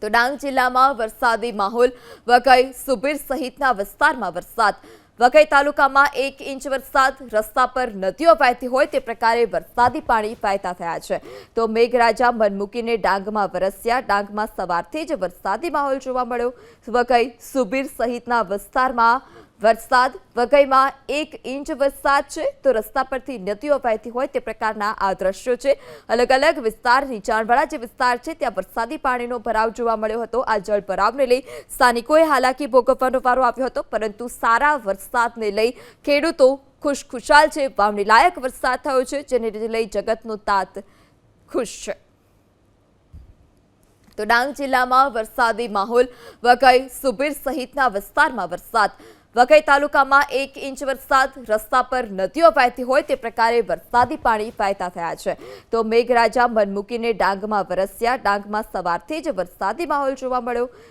તો ડાંગ જિલ્લામાં વરસાદી માહોલ, વઘઈ, સુબીર સહિતના વિસ્તારમાં વરસાદ. વઘઈ તાલુકામાં એક ઇંચ વરસાદ, રસ્તા પર નદીઓ વહેતી હોય તે પ્રકારે વરસાદી પાણી વહેતા થયા છે. તો મેઘરાજા મન મૂકીને ડાંગમાં વરસ્યા, ડાંગમાં સવારથી જ વરસાદી માહોલ જોવા મળ્યો. વઘઈ, સુબીર સહિતના વિસ્તારમાં વરસાદ વઘઈમાં એક ઇંચ વરસાદ છે, તો રસ્તા પરથી નદીઓ વહેતી હોય તે પ્રકારના આ દ્રશ્યો છે. અલગ અલગ વિસ્તાર નીચાણવાળા જે વિસ્તાર છે, ત્યાં વરસાદી પાણીનો ભરાવ જોવા મળ્યો હતો. આ જળ ભરાવને લઈ સ્થાનિકોએ હાલાકી ભોગવવાનો વારો આવ્યો હતો, પરંતુ સારા વરસાદને લઈ ખેડૂતો ખુશખુશાલ છે. વાવણી લાયક વરસાદ થયો છે, જેને લઈ જગતનો તાત ખુશ છે. તો ડાંગ જિલ્લામાં વરસાદી માહોલ વઘઈ, સુબીર સહિતના વિસ્તારમાં વરસાદ વઘઈ તાલુકામાં એક ઇંચ વરસાદ, રસ્તા પર નદીઓ વહેતી હોય તે પ્રકારે વરસાદી પાણી વહેતા થયા છે. તો મેઘરાજા મન મૂકીને ડાંગમાં વરસ્યા. ડાંગમાં સવારથી જ વરસાદી માહોલ જોવા મળ્યો.